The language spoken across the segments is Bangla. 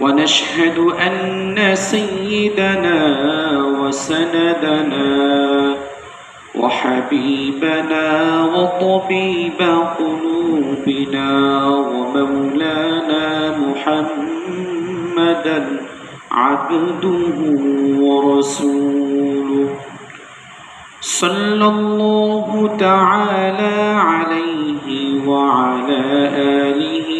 ونشهد أن سيدنا وسندنا وحبيبنا وطبيب قلوبنا ومولانا محمدا عبده ورسوله. صلى الله تعالى عليه وعلى آله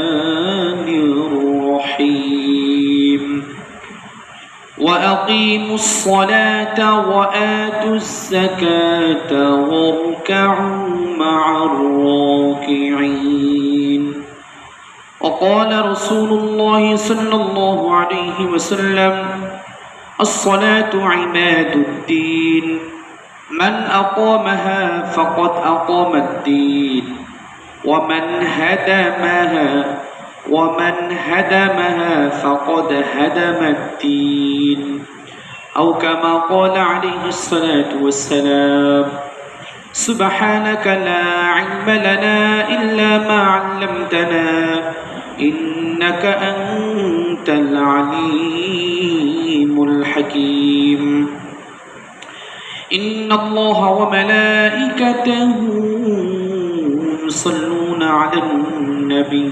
وأقيموا الصلاة وآتوا الزكاة واركعوا مع الراكعين. وقال رسول الله صلى الله عليه وسلم الصلاة عماد الدين. من أقامها فقد أقام الدين ومن هدمها ومن هدمها فقد هدم الدين أو كما قال عليه الصلاة والسلام سبحانك لا علم لنا إلا ما علمتنا إنك أنت العليم الحكيم إن الله وملائكته يصلون على النبي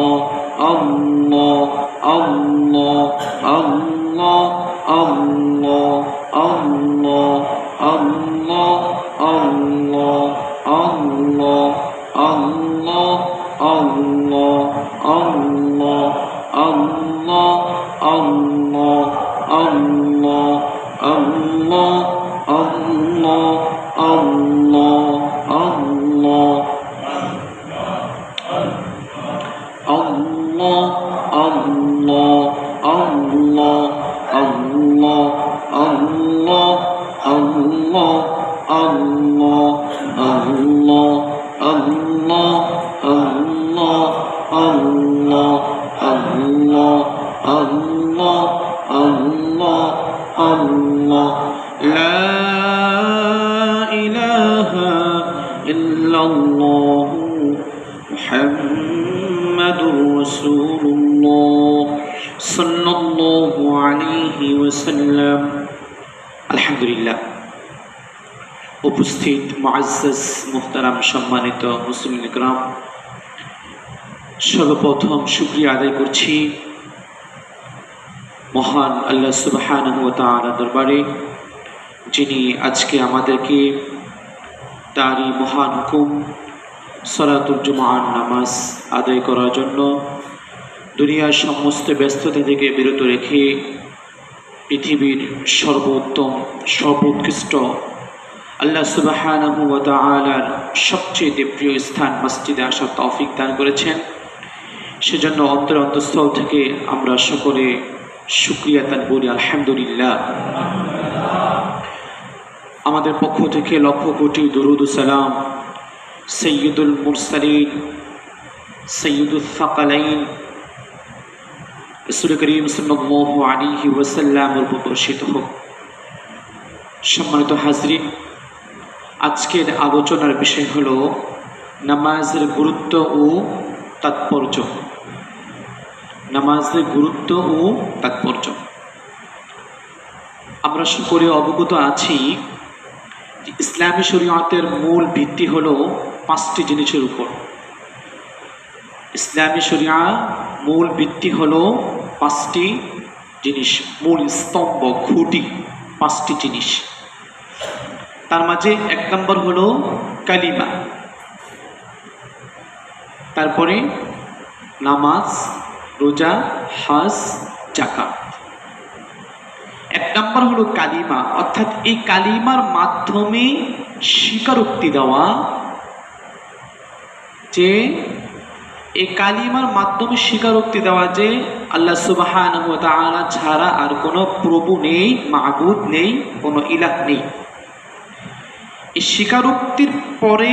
الله الله الله الله الله الله لا إله إلا الله محمد رسول الله صلى الله عليه وسلم الحمد لله উপস্থিত মুআজ্জাজ মুহতারাম সম্মানিত মুসলিম গ্রাম সর্বপ্রথম শুক্রিয়া আদায় করছি মহান আল্লাহ তাআলা দরবারে, যিনি আজকে আমাদেরকে তারই মহান হুকুম সলাতুল জুমার নামাজ আদায় করার জন্য দুনিয়ার সমস্ত ব্যস্ততা থেকে বিরত রেখে পৃথিবীর সর্বোত্তম, সর্বোৎকৃষ্ট আল্লাহ সুবাহানাহু ওয়া তাআলার সবচেয়ে প্রিয় স্থান মসজিদে আসার তৌফিক দান করেছেন। সেজন্য অন্তর অন্তঃস্থল থেকে আমরা সকলে শুক্রিয়া তান বলি, আলহামদুলিল্লাহ। আমাদের পক্ষ থেকে লক্ষ কোটি দরুদ সালাম। সৈয়দুল মুরসালিন, সৈয়দুল ফাকালাইন রসুল করিম সাল্লাল্লাহু আলাইহি ওয়াসাল্লামের উপর বর্ষিত হোক। সম্মানিত হাজরিন, আজকের আলোচনার বিষয় হলো নামাজের গুরুত্ব ও তাৎপর্য। নামাজের গুরুত্ব ও তাৎপর্য। আমরা সকলে অবগত আছি যে ইসলামী শরীয়তের মূল ভিত্তি হলো পাঁচটি জিনিসের উপর। ইসলামী শরিয়া মূল ভিত্তি হল পাঁচটি জিনিস, মূল স্তম্ভ, খুঁটি, পাঁচটি জিনিস। তার মাঝে এক নম্বর হল কালিমা। তারপরে নামাজ রোজা, হাজ জাকাত এক নম্বর হলো কালিমা। অর্থাৎ এই কালিমার মাধ্যমে স্বীকারোক্তি দেওয়া যে, এই কালিমার মাধ্যমে স্বীকারোক্তি দেওয়া যে, আল্লাহ সুবাহান ছাড়া আর কোনো প্রভু নেই মাহবুদ নেই, কোনো ইলাক নেই। এই স্বীকারোক্তির পরে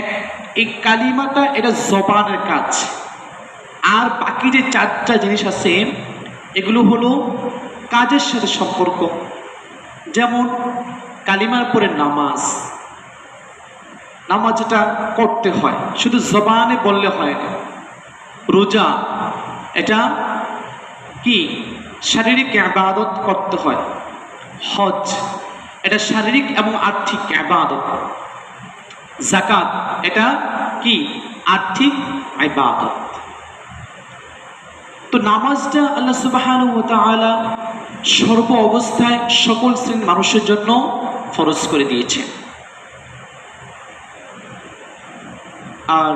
এক, এই কালিমাটা এটা জবানের কাজ। আর বাকি যে চারটা জিনিস আছে, এগুলো হলো কাজের সাথে সম্পর্ক। যেমন কালিমার পরে নামাজ। নামাজ যেটা করতে হয়, শুধু জবানে বললে হয় না। রোজা, এটা কি? শারীরিক আবাদত করতে হয়। হজ, এটা শারীরিক এবং আর্থিক আবাদত জাকাত এটা কি? আর্থিক আবাদত তো নামাজটা আল্লাহ সুবাহান সর্ব অবস্থায় সকল শ্রেণির মানুষের জন্য ফরজ করে দিয়েছে। আর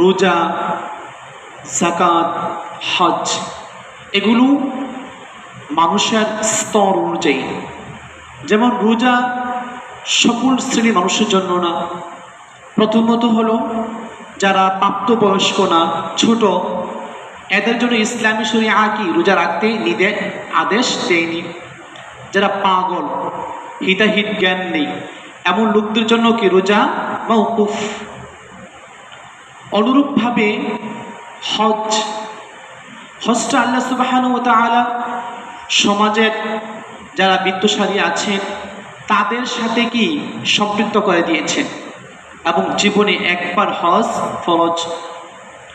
রোজা জাকাত হজ এগুলো মানুষের স্তর অনুযায়ী। যেমন রোজা সকল শ্রেণির মানুষের জন্য না, প্রথমত হলো যারা প্রাপ্তবয়স্ক না, ছোট, এদের জন্য ইসলামী শরী আঁকি রোজা রাখতে নিদে আদেশ দেয়নি। যারা পাগল, হিতাহিত জ্ঞান নেই, এমন লোকদের জন্য কি রোজা বা উকুফ অনুরূপভাবে হজ, হজটা আল্লাহ সুবাহান তালা সমাজের যারা বিত্তশালী আছেন তাদের সাথে কি সম্পৃক্ত করে দিয়েছেন? এবং জীবনে একবার হজ, ফরজ।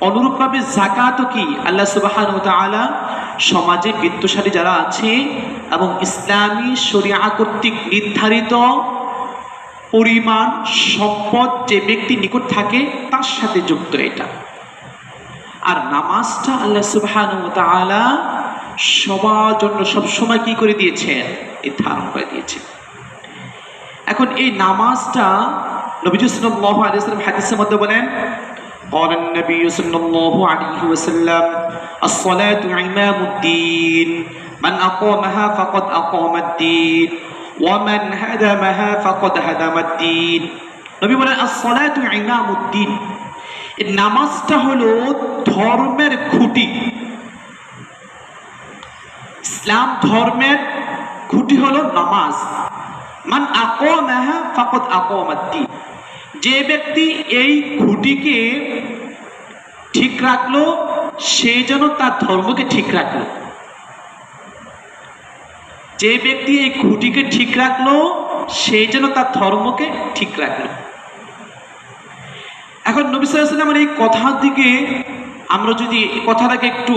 অনুরূপভাবে জাকাতও কি? আল্লাহ সুবাহান সমাজে বিত্তশালী যারা আছে এবং ইসলামী শরিয়া কর্তৃক নির্ধারিত পরিমাণ সম্পদ যে ব্যক্তি নিকট থাকে, তার সাথে যুক্ত এটা। আর নামাজটা আল্লাহ সুবহান সবার জন্য সবসময় কি করে দিয়েছেন? নির্ধারণ করে দিয়েছে। এখন এই নামাজটা নবীজ সাল্লাল্লাহু আলাইহি ওয়াসাল্লাম হাদিসের মধ্যে বলেন قال النبي صلى الله عليه وسلم الصلاة عماد الدين من أقامها فقد أقام الدين ওয়ামান হাদামাহা ফাকাদ হাদামাদ্দিন নবী বলেন as-সালাতু ইমামুদ্দিন এই নামাজটা হলো ধর্মের খুঁটি ইসলাম ধর্মের খুঁটি হলো নামাজ মান আকামাহা ফাকাদ আকামাদ্দিন যে ব্যক্তি এই খুঁটিকে ঠিক রাখল, সে যেন তার ধর্মকে ঠিক রাখল। যে ব্যক্তি এই খুঁটিকে ঠিক রাখল সেই যেন তার ধর্মকে ঠিক রাখল। এখন নবী সাল্লামের এই কথার দিকে আমরা যদি কথাটাকে একটু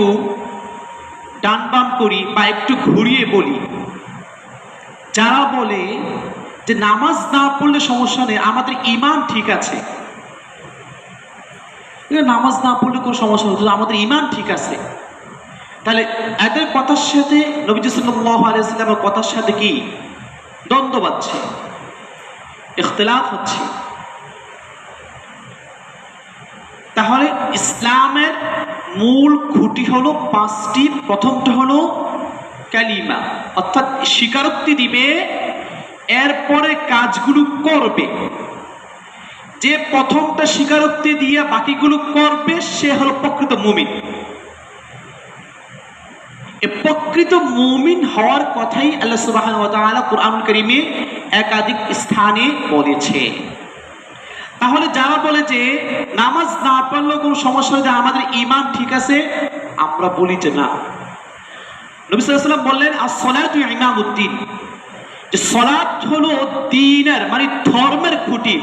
ডান বাম করি বা একটু ঘুরিয়ে বলি, যারা বলে যে নামাজ না পড়লে সমস্যা নেই, আমাদের ইমান ঠিক আছে। নামাজ না পড়লে কোনো সমস্যা নেই আমাদের ইমান ঠিক আছে। তাহলে এদের কথার সাথে নবীজি সাল্লামের কথার সাথে কি? দ্বন্দ্ব পাচ্ছে ইখতিলাফ হচ্ছে। তাহলে ইসলামের মূল খুঁটি হলো, পাঁচটি প্রথমটা হলো ক্যালিমা অর্থাৎ স্বীকারোক্তি দিবে এরপরে কাজগুলো করবে। যে প্রথমটা স্বীকারোক্তি দিয়ে বাকিগুলো করবে, সে হলো প্রকৃত মুমিন। প্রকৃত মুমিন হওয়ার কথাই আল্লাহ সুবহানাহু ওয়া করিমে একাধিক স্থানে বলেছে। তাহলে যারা বলে যে নামাজ না পারলেও কোনো সমস্যা যে আমাদের ইমান ঠিক আছে, আমরা বলি যে না। নবী সাল্লাল্লাহু আলাইহি ওয়াসাল্লাম বললেন as-salatu ইমামুদ্দিন যে সলাৎ হলো দ্বীনের মানে ধর্মের খুঁটি।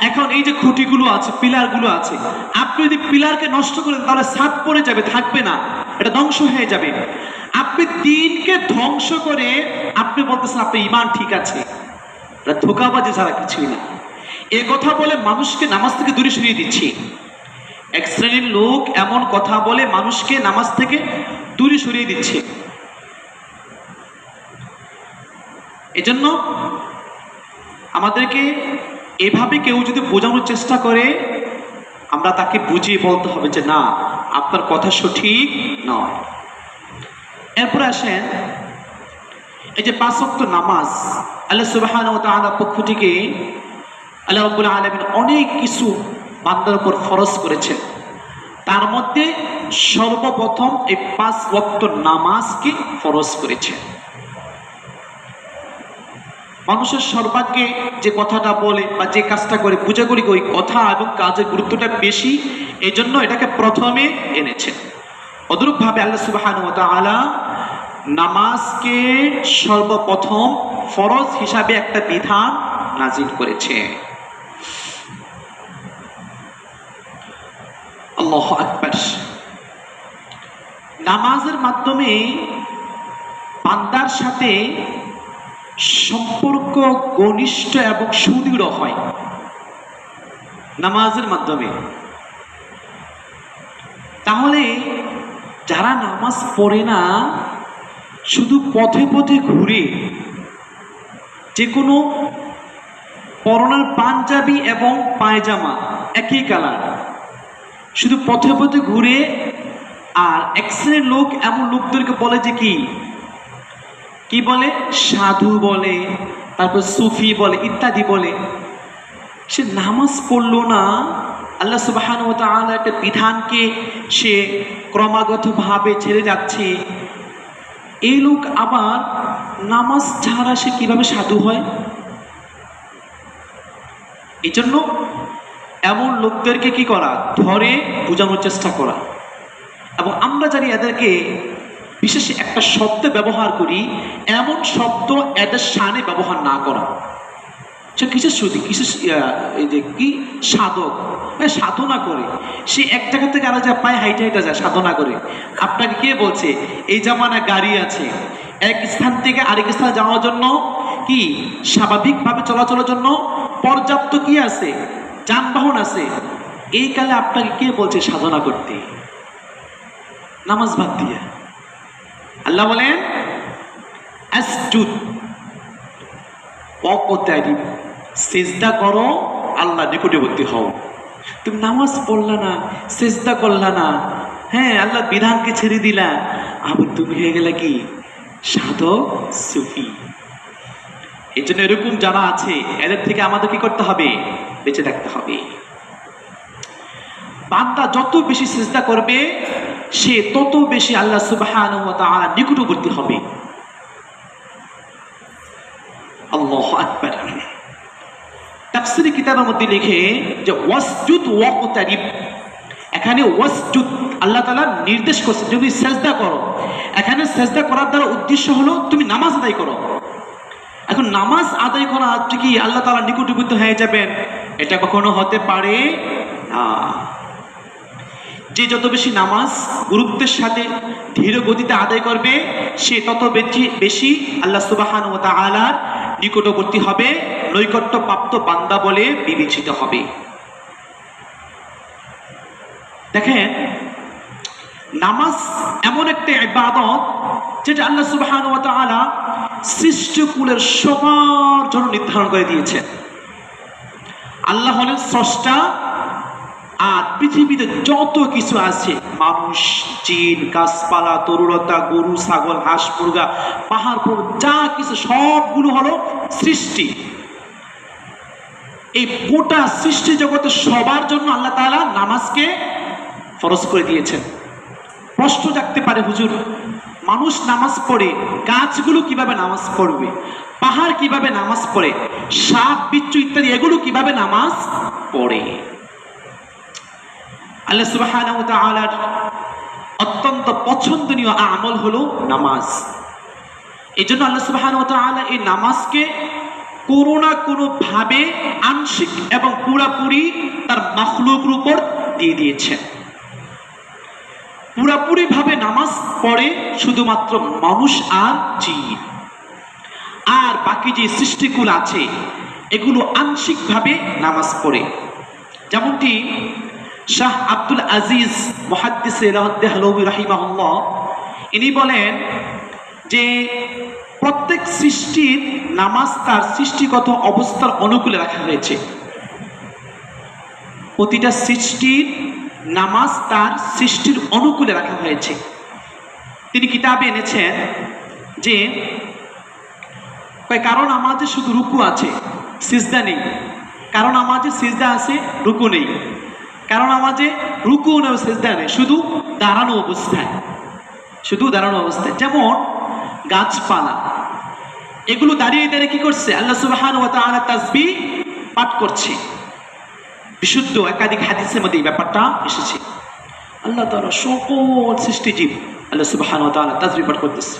এখন এই যে খুঁটিগুলো আছে, পিলারগুলো আছে, আপনি যদি পিলারকে নষ্ট করেন, তাহলে ছাদ পড়ে যাবে, থাকবে না। এটা ধ্বংস হয়ে যাবে। আপনি দিনকে ধ্বংস করে আপনি বলতেছেন, আপনার ইমান ঠিক আছে। এটা ধোকাবাজি ছাড়া কিছুই না। এ কথা বলে মানুষকে নামাজ থেকে দূরে সরিয়ে দিচ্ছি। এক শ্রেণির লোক এমন কথা বলে মানুষকে নামাজ থেকে দূরে সরিয়ে দিচ্ছে। এজন্য আমাদেরকে এভাবে কেউ যদি বোঝানোর চেষ্টা করে, আমরা তাকে বুঝিয়ে বলতে হবে যে না, আপনার কথা সঠিক নয়। এরপরে আসেন, এই যে পাঁচ ওয়াক্ত নামাজ, আল্লাহ সুবহানাহু ওয়া তাআলা পক্ষ থেকে আল্লাহ রাব্বুল আলামিন অনেক কিছু বান্দার উপর ফরজ করেছেন। তার মধ্যে সর্বপ্রথম এই পাঁচ ওয়াক্ত নামাজকে ফরজ করেছেন। মানুষের সর্বাগ্যে যে কথাটা বলে বা যে কাজটা করে পূজা করি ওই কথা এবং কাজের গুরুত্বটা বেশি এই জন্য এটাকে প্রথমে এনেছেন। অনুরূপভাবে আল্লাহ সুবহানাহু ওয়া তাআলা নামাজকে সর্বপ্রথম ফরজ হিসাবে একটা বিধান নাজিল করেছে আল্লাহ আকবার। নামাজের মাধ্যমে বান্দার সাথে সম্পর্ক ঘনিষ্ঠ এবং সুদৃঢ় হয়। নামাজের মাধ্যমে। তাহলে যারা নামাজ পড়ে না, শুধু পথে পথে ঘুরে যে কোনো পরনার পাঞ্জাবি এবং পায়জামা একই কালার, শুধু পথে পথে ঘুরে, আর এক লোক এমন লোকদেরকে বলে যে কি? কি বলে? সাধু বলে, তারপর সুফি বলে, ইত্যাদি বলে। সে নামাজ পড়ল না। আল্লাহ সুবাহান ও তাআলা একটা বিধানকে সে ক্রমাগতভাবে ছেড়ে যাচ্ছে। এই লোক আবার নামাজ ছাড়া সে কীভাবে সাধু হয়? এই জন্য এমন লোকদেরকে কি করা? ধরে বোঝানোর চেষ্টা করা। এবং আমরা জানি এদেরকে বিশেষ একটা শব্দ ব্যবহার করি, এমন শব্দ এদের সানে ব্যবহার না করা। সে কিসের শ্রুতি? কিসের এই যে কি? সাধক। সাধনা করে। সে এক জায়গা থেকে আরেক জায়গায় পায়ে হাইটে হাইটে যায়, সাধনা করে। আপনাকে কে বলছে? এই জামানা গাড়ি আছে। এক স্থান থেকে আরেক স্থানে যাওয়ার জন্য কি? স্বাভাবিকভাবে চলাচলের জন্য পর্যাপ্ত কি আছে? যানবাহন আছে। এই কালে আপনাকে কে বলছে সাধনা করতে? নামাজ বাদ দিয়ে। আল্লাহ বলেন, আসজুদ অপত্যারি সেজদা করো, আল্লাহ নিকটবর্তী হও। তুমি নামাজ পড়লা না, সেজদা করলা না হ্যাঁ আল্লাহ বিধানকে ছেড়ে দিলা। আবার তুমি হয়ে গেলে কি? সাধক, সুফি। এই জন্য এরকম যারা আছে, এদের থেকে আমাদের কি করতে হবে? বেঁচে থাকতে হবে। বান্দা যত বেশি চেষ্টা করবে, সে তত বেশি আল্লাহ তাআলা নিকটবর্তী হবে। আল্লাহ আকবার। তাফসিরি কিতাবের মধ্যে লিখে যে, ওয়াসজুদ ওয়াকতারিব এখানে ওয়াসজুদ আল্লাহ তাআলা নির্দেশ করছে যদি সেজদা করো। এখানে সেজদা করার দ্বারা উদ্দেশ্য হলো, তুমি নামাজ আদায় করো। এখন নামাজ আদায় করা কি, আল্লাহ তালা নিকটবর্তী হয়ে যাবেন? এটা কখনো হতে পারে না। যে যত বেশি নামাজ গুরুত্বের সাথে ধীর গতিতে আদায় করবে, সে তত বেশি বেশি আল্লাহ সুবাহান ও তালার নিকটবর্তী হবে নৈকট্য প্রাপ্ত বান্দা বলে বিবেচিত হবে। দেখেন, নামাজ এমন একটা ইবাদত যেটা আল্লাহ সুবহান ওয়া তাআলা সৃষ্টিকুলের সবার জন্য নির্ধারণ করে দিয়েছেন। আল্লাহ হলেন স্রষ্টা আর পৃথিবীতে যত কিছু আছে, মানুষ, জিন, গাছপালা তরুলতা গরু, ছাগল, হাঁস, মুরগা, পাহাড় যা কিছু, সবগুলো হলো সৃষ্টি। এই গোটা সৃষ্টি জগতে সবার জন্য আল্লাহ তাআলা নামাজকে ফরজ করে দিয়েছেন। প্রশ্ন জাগতে পারে, হুজুর, মানুষ নামাজ পড়ে, গাছগুলো কীভাবে নামাজ পড়বে, পাহাড় কীভাবে নামাজ পড়ে, সাপ, বিচ্ছু ইত্যাদি, এগুলো কীভাবে নামাজ পড়ে? আল্লাহ ওয়া অত্যন্ত পছন্দনীয় আমল হলো নামাজ। এই জন্য আল্লাহ ওয়া এই নামাজকে কোনো না কোনো ভাবে আংশিক এবং পুরাপুরি তার মখলুকের উপর দিয়ে দিয়েছেন পুরাপুরি ভাবে নামাজ পড়ে শুধুমাত্র মানুষ আর জিন। আর বাকি যে সৃষ্টিকুল আছে, এগুলো আংশিকভাবে নামাজ পড়ে। যেমনটি শাহ আব্দুল আজিজ মহাদ্দিসে রাহিমাহুল্লাহ, ইনি বলেন যে প্রত্যেক সৃষ্টির নামাজ তার সৃষ্টিগত অবস্থার অনুকূলে রাখা হয়েছে। প্রতিটা সৃষ্টির নামাজ তার সৃষ্টির অনুকূলে রাখা হয়েছে। তিনি কিতাবে এনেছেন যে কারণ আমাদের শুধু রুকু আছে, সিজদা নেই। কারণ আমাদের সিজদা আছে, রুকু নেই। কারণ আমাদের রুকু নেই সিজদা নেই, শুধু দাঁড়ানো অবস্থায়, শুধু দাঁড়ানো অবস্থায়। যেমন গাছপালা, এগুলো দাঁড়িয়ে দাঁড়িয়ে কি করছে? আল্লাহ সুবাহান ওয়া তাআলা তাসবিহ পাঠ করছে। বিশুদ্ধ একাধিক হাদিসের মধ্যে এই ব্যাপারটা এসেছে। আল্লাহ তাআলা সকল সৃষ্টিজীব আল্লাহ সুবহান ওয়া তাআলা তাসবিহ পাঠ করতেছে।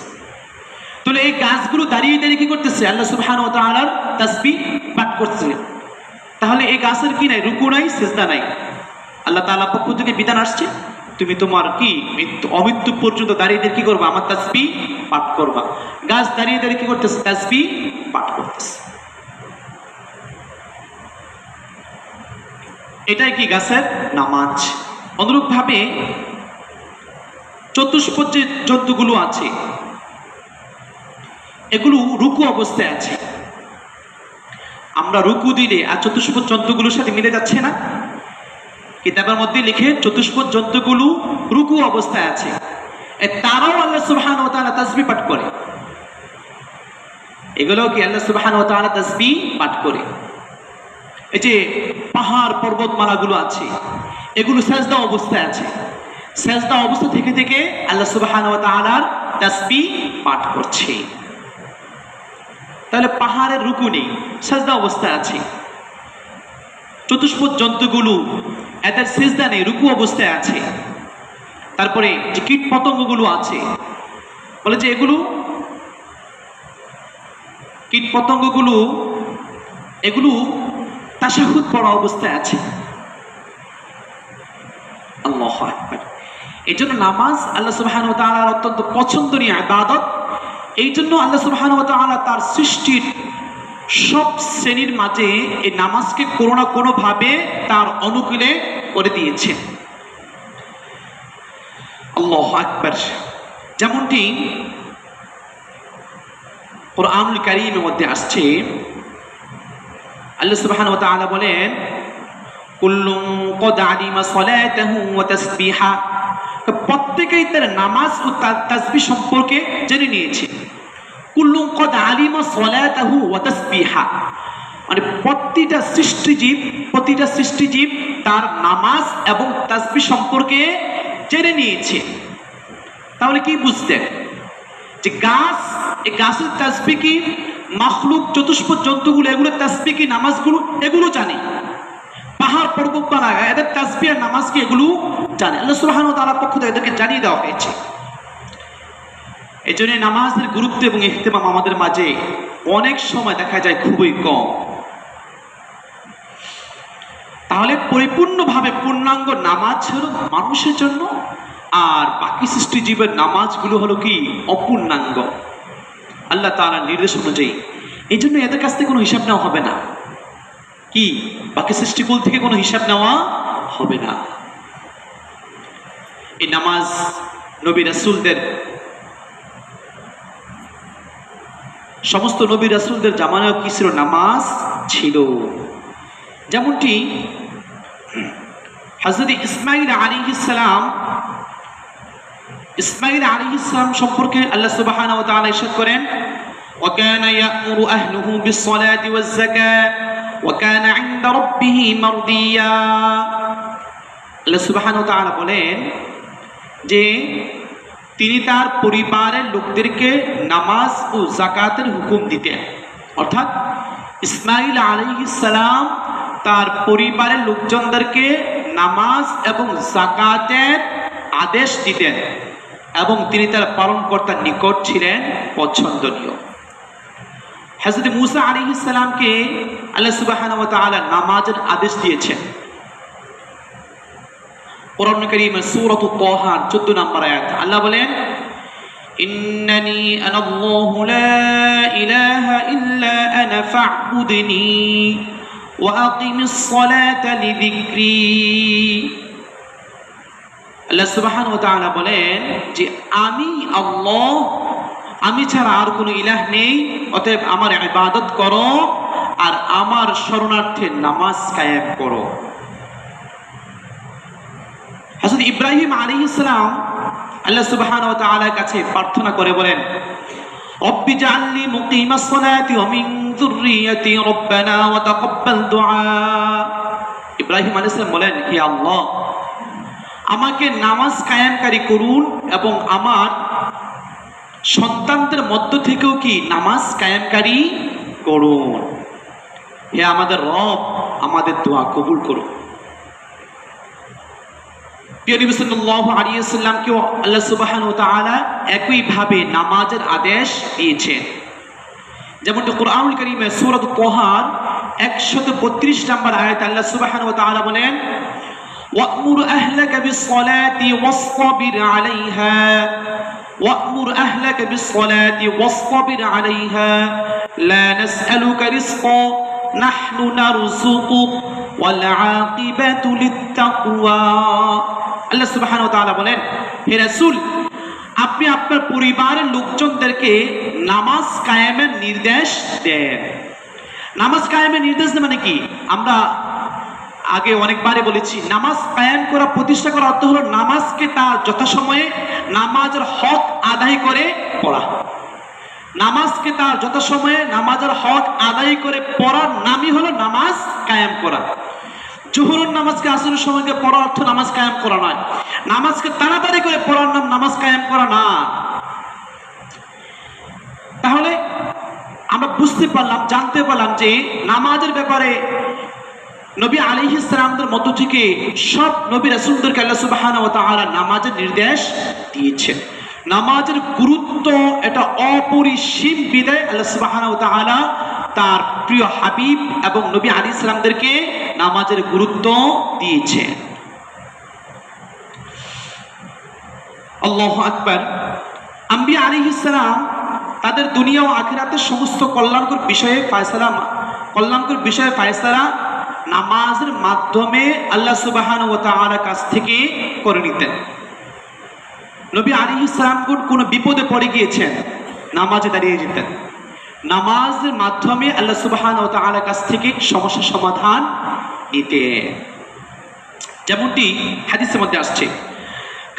তাহলে এই গাছগুলো দাঁড়িয়ে দাঁড়িয়ে কি করতেছে? আল্লাহ সুবহান ওয়া তাআলার তাসবিহ পাঠ করছে। তাহলে এই গাছের কি নাই? রুকু নাই, সিজদা নাই। আল্লাহ তাআলা পক্ষ থেকে বিধান আসছে, তুমি তোমার কি মৃত্যু, অমৃত্যু পর্যন্ত দাঁড়িয়ে দাঁড়িয়ে কি করবা? আমার তাসবিহ পাঠ করবা। গাছ দাঁড়িয়ে দাঁড়িয়ে কি করতেছে? তাসবিহ পাঠ করতেছে। এটাই কি গাছের নামাজ? অনুরূপভাবে চতুষ্পদ যে জন্তুগুলো আছে। এগুলো রুকু অবস্থায় আছে। আমরা রুকু দিলে আর চতুষ্পদ জন্তুগুলোর সাথে মিলে যাচ্ছে না। কিতাবের মধ্যে লিখে চতুষ্পদ জন্তুগুলো রুকু অবস্থায় আছে। তারাও আল্লাহ সুবহান ও তাআলা তাসবিহ পাঠ করে। এগুলোও কি আল্লাহ সুবহান ও তাআলা তাসবিহ পাঠ করে। এই যে পাহাড় পর্বতমালাগুলো আছে, এগুলো সেজদা অবস্থায় আছে। সেজদা অবস্থা থেকে থেকে আল্লাহ সুবহান ওয়া তাআলার তাসবিহ পাঠ করছে। তাহলে পাহাড়ের রুকু নেই, সেজদা অবস্থায় আছে। চতুষ্পদ জন্তুগুলো এদের সেজদা নেই, রুকু অবস্থায় আছে। তারপরে যে কীট পতঙ্গগুলো আছে, বলে যে এগুলো কীট পতঙ্গগুলো এগুলো তাশাহুদ পড়া অবস্থায় আছে। আল্লাহ এই জন্য নামাজ আল্লাহ সুবহান ও তাআলার অত্যন্ত পছন্দনীয় ইবাদত। এই জন্য আল্লাহ সুবহান ও তাআলা তার সৃষ্টির সব শ্রেণির মাঝে এই নামাজকে কোনো না কোনোভাবে তার অনুকূলে করে দিয়েছে। আল্লাহ আকবার। যেমনটি কোরআনুল কারীমের মধ্যে আসছে। আল্লাহ সুবহানাহু ওয়া তাআলা বলেন, কুল্লুম কদ আলিমা সালাতাহু ওয়া তাসবিহা। প্রত্যেকেই তার নামাজ ও তার তাসবিহ সম্পর্কে জেনে নিয়েছে। কুল্লুম কদ আলিমা মানে প্রতিটা সৃষ্টিজীব প্রতিটা সৃষ্টিজীব তার নামাজ এবং তাসবিহ সম্পর্কে জেনে নিয়েছে। তাহলে কি বুঝতেন? যে গাছ, এই গাছের তাসবিহ কি? মাখলুক চতুষ্পদ জন্তুগুলো, এগুলো তাসবি কি নামাজগুলো এগুলো জানে। পাহাড় পর্বতমালা এদের তাসবি আর নামাজ কি, এগুলো জানে। আল্লাহ সুবহানাহু ওয়া পক্ষ থেকে এদেরকে জানিয়ে দেওয়া হয়েছে। এই জন্য নামাজের গুরুত্ব এবং ইহতেমাম আমাদের মাঝে অনেক সময় দেখা যায় খুবই কম। তাহলে পরিপূর্ণভাবে পূর্ণাঙ্গ নামাজ হলো মানুষের জন্য, আর বাকি সৃষ্টিজীবের নামাজগুলো হলো কি? অপূর্ণাঙ্গ। আল্লাহ তাআলা নির্দেশ অনুযায়ী। এই জন্য এদের কাছ থেকে কোনো হিসাব নেওয়া হবে না। কি? বাকি সৃষ্টিকুল থেকে কোনো হিসাব নেওয়া হবে না। এই নামাজ নবী রাসূলদের সমস্ত নবী রাসূলদের জামানায় কি ছিল নামাজ ছিল যেমনটি হজরত ইসমাইল আলী ইসলাম ইসমাইল আলী ইসলাম সম্পর্কে আল্লাহ সুবহানাহু ওয়া তাআলা ইরশাদ করেন وكان يأمر أهله بالصلاة والزكاة وكان عند ربه مرضيا আল্লাহ সুবহানাহু ওয়া তাআলা বলেন যে তিনি তার পরিবারের লোকদেরকে নামাজ ও জাকাতের হুকুম দিতেন। অর্থাৎ ইসমাইল সালাম তার পরিবারের লোকজনদেরকে নামাজ এবং জাকাতের আদেশ দিতেন এবং তিনি তার পালনকর্তার নিকট ছিলেন পছন্দনীয়। হজরত মুসা আলী ইসলামকে আল্লাহ সুবাহান নামাজের আদেশ দিয়েছেন। কোরআন করিম সূরাত তাহা 14 নম্বর আয়াত। আল্লাহ বলেন, ইন্নানি আনাল্লাহু লা ইলাহা ইল্লা আনা ফা'বুদনি ওয়া আকিমিস সালাতা লিযিকরি। আল্লাহ সুবহানাহু ওয়া তাআলা বলেন যে, আমি আল্লাহ, আমি ছাড়া আর কোনো ইলাহ নেই, অতএব আমার ইবাদত করো আর আমার শরণার্থে নামাজ কায়েম করো। হাসন ইব্রাহিম আলী ইসলাম আল্লাহ সুবহান ও তাআলার কাছে প্রার্থনা করে বলেন ইব্রাহিম বলেন আমাকে নামাজ কায়েমকারী করুন এবং আমার সন্তানদের মধ্য থেকেও কি নামাজ কায়েমকারী করুন? হে আমাদের রব, আমাদের দোয়া কবুল করুন। প্রিয় নবী সাল্লাল্লাহু আলাইহি ওয়াসাল্লামকেও আল্লাহ সুবহানাহু ওয়া তাআলা একইভাবে নামাজের আদেশ দিয়েছেন যেমনটি কোরআনুল কারীমে সূরাত তাহার 132 নম্বর আয়াতে আল্লাহ সুবহানাহু ওয়া তাআলা বলেন وأمر أهلك بالصلاة واصطبر عليها وأمر أهلك بالصلاة واصطبر عليها لا نسألك رزقا نحن نرزقك والعاقبة للتقوى আল্লাহ তাআলা বলেন, হে রাসূল, আপনি আপনার পরিবারের লোকজনদেরকে নামাজ কায়েমের নির্দেশ দেন। নামাজ কায়েমের নির্দেশ মানে কি? আমরা আগে অনেকবারই বলেছি, নামাজ কায়েম করা, প্রতিষ্ঠা করা অর্থ হলো নামাজকে তার যথাসময়ে নামাজের হক আদায় করে পড়া। নামাজকে তার যথাসময়ে নামাজের হক আদায় করে পড়ার নামই হলো নামাজ কায়েম করা। জোহরের নামাজকে আসরের সময়কে পড়া অর্থ নামাজ কায়েম করা নয়। নামাজকে তাড়াতাড়ি করে পড়ার নাম নামাজ কায়েম করা না। তাহলে আমরা বুঝতে পারলাম, জানতে পারলাম যে নামাজের ব্যাপারে নবী আলী ইসলামদের মধ্য থেকে সব নবী রাসুলদেরকে আল্লাহ তাহারা নামাজের নির্দেশ দিয়েছেন। নামাজের গুরুত্ব এটা অপরিসীম বিদায় আল্লাহ তাহারা তার প্রিয় হাবিব এবং নবী আলী ইসলামদেরকে নামাজের গুরুত্ব দিয়েছেন আল্লাহ আকবর। আম্বি আলী ইসলাম তাদের দুনিয়া ও আখিরাতের সমস্ত কল্যাণকর বিষয়ে ফায়সালা কল্যাণকর বিষয়ে ফায়সালা নামাজের মাধ্যমে আল্লাহ সুবাহান ও তাআলা কাছ থেকে করে নিতেন। নবী আলী ইসলামগুন কোনো বিপদে পড়ে গিয়েছেন? নামাজে দাঁড়িয়ে যেতেন। নামাজের মাধ্যমে আল্লাহ সুবাহান ও তাআলা কাছ থেকে সমস্যার সমাধান নিতেন যেমনটি হাদিসের মধ্যে আসছে,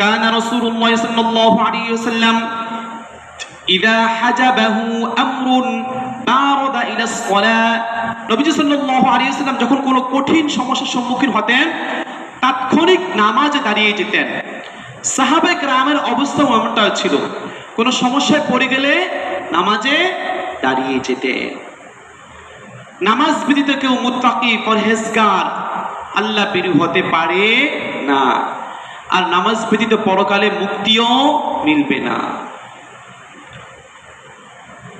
কানা রাসূলুল্লাহ সাল্লাল্লাহু আলাইহি ওয়াসাল্লাম, ইদা হাজাবাহু আমরুন বারাদা ইলা সলাহ নবীজি সাল্লাল্লাহু আলাইহি যখন কোনো কঠিন সমস্যার সম্মুখীন হতেন, তাৎক্ষণিক নামাজে দাঁড়িয়ে যেতেন। সাহাবে গ্রামের অবস্থা এমনটা ছিল। কোনো সমস্যায় পড়ে গেলে নামাজে দাঁড়িয়ে যেতে। নামাজ ব্যতীত কেউ মুত্তাকি, পরহেজগার, আল্লাহ বেরু হতে পারে না। আর নামাজ ব্যতীত পরকালে মুক্তিও মিলবে না।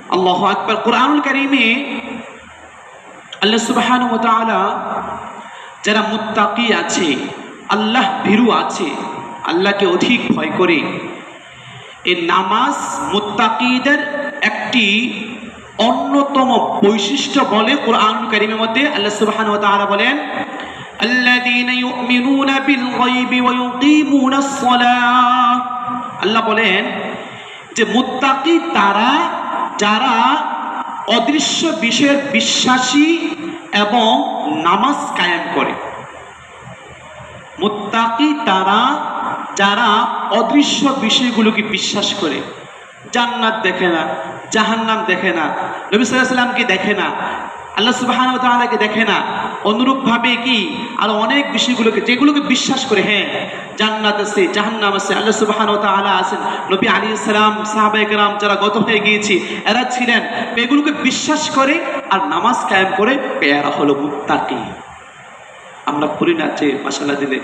আল্লাহ আকবর। কোরআনুল কারিমে আল্লাহ সুবহানাহু ওয়া যারা মুত্তাকি আছে, আল্লাহ ভীরু আছে আল্লাহকে অধিক ভয় করে এই নামাজ মুত্তাকিদের একটি অন্যতম বৈশিষ্ট্য বলে কোরআন কারিমের মধ্যে আল্লাহ সুবহানাহু ওয়া তাআলা বলেন الذين يؤمنون بالغيب ويقيمون الصلاة আল্লাহ বলেন যে মুত্তাকি তারা যারা অদৃশ্য বিষয়ের বিশ্বাসী এবং নামাজ কায়েম করে মুত্তাকি তারা যারা অদৃশ্য বিষয়গুলোকে বিশ্বাস করে। জান্নাত দেখে না, জাহান্নাম দেখে না, নবী সাল্লামকে দেখে না, আল্লাহ সুবাহান তাআলাকে দেখে না, অনুরূপভাবে কি আর অনেক বিষয়গুলোকে, যেগুলোকে বিশ্বাস করে হ্যাঁ জান্নাত আছে, জাহান্নাম আছে, আল্লাহ সুবাহান তাআলা আছেন। নবী আলী ইসলাম সাহাবাইকরাম যারা গত হয়ে গিয়েছি, এরা ছিলেন, এগুলোকে বিশ্বাস করে আর নামাজ কায়েম করে, পেয়ারা হলো মুত্তাকি। আমরা করি না যে মাসালা দিলে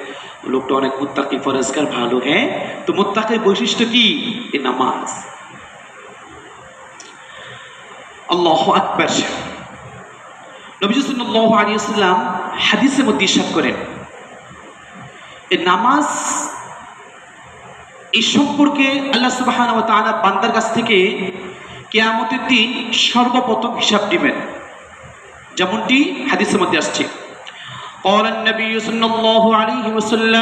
লোকটা অনেক মুত্তাকি ফরেজগার ভালো। হ্যাঁ? তো মুত্তাকির বৈশিষ্ট্য কি? এই নামাজ। আল্লাহ আকবার। নবীজ সাল্লাল্লাহু আলাইহি ওয়াসাল্লাম হাদিসের মধ্যে করেন। এই নামাজ এই সম্পর্কে আল্লাহ সুবহানাহু ওয়া বান্দার কাছ থেকে কিয়ামতের দিন সর্বপ্রথম হিসাব দিবেন। যেমনটি হাদিসের মধ্যে আসছে। قال النبي صلى الله عليه وسلم